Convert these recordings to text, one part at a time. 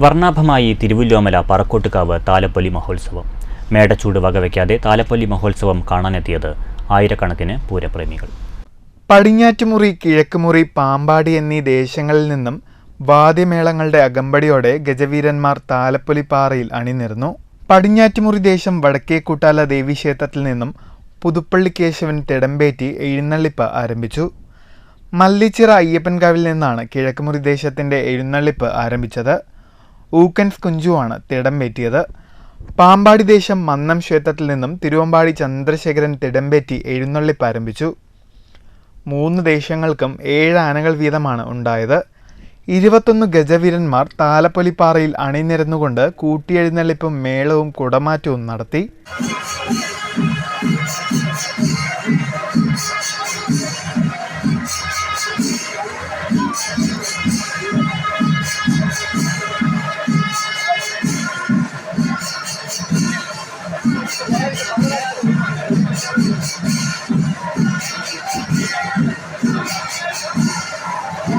വർണാഭമായി തിരുവല്ലോമല പറക്കോട്ടുകാവ് താലപ്പൊലി മഹോത്സവം. മേടച്ചൂട് വകവയ്ക്കാതെ താലപ്പൊലി മഹോത്സവം കാണാനെത്തിയത് ആയിരക്കണക്കിന് പൂരപ്രേമികൾ. പടിഞ്ഞാറ്റുമുറി കിഴക്കുമുറി പാമ്പാടി എന്നീ ദേശങ്ങളിൽ നിന്നും വാദ്യമേളങ്ങളുടെ അകമ്പടിയോടെ ഗജവീരന്മാർ താലപ്പൊലിപ്പാറയിൽ അണിനിരന്നു. പടിഞ്ഞാറ്റുമുറി ദേശം വടക്കേ കൂട്ടാല ദേവീക്ഷേത്രത്തിൽ നിന്നും പുതുപ്പള്ളി കേശവൻ തിടമ്പേറ്റി എഴുന്നള്ളിപ്പ് ആരംഭിച്ചു. മല്ലിച്ചിറ അയ്യപ്പൻകാവിൽ നിന്നാണ് കിഴക്കുമുറി ദേശത്തിന്റെ എഴുന്നള്ളിപ്പ് ആരംഭിച്ചത്. ഊക്കൻസ് കുഞ്ചുവാണ് തിടംപേറ്റിയത് പാമ്പാടി ദേശം മന്നം ക്ഷേത്രത്തിൽ നിന്നും തിരുവമ്പാടി ചന്ദ്രശേഖരൻ തിടംപേറ്റി എഴുന്നള്ളിപ്പ് ആരംഭിച്ചു മൂന്ന് ദേശങ്ങൾക്കും ഏഴ് ആനകൾ വീതമാണ് ഉണ്ടായത്. ഇരുപത്തൊന്ന് ഗജവീരന്മാർ താലപ്പൊലിപ്പാറയിൽ അണിനിരന്നുകൊണ്ട് കൂട്ടിയെഴുന്നള്ളിപ്പും മേളവും കുടമാറ്റവും നടത്തി.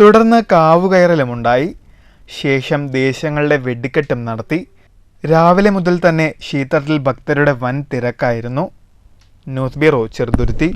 തുടർന്ന് കാവുകയറലുമുണ്ടായി. ശേഷം ദേശങ്ങളുടെ വെടിക്കെട്ടും നടത്തി. രാവിലെ മുതൽ തന്നെ ക്ഷേത്രത്തിൽ ഭക്തരുടെ വൻ തിരക്കായിരുന്നു. News bureau Cheruthuruthy.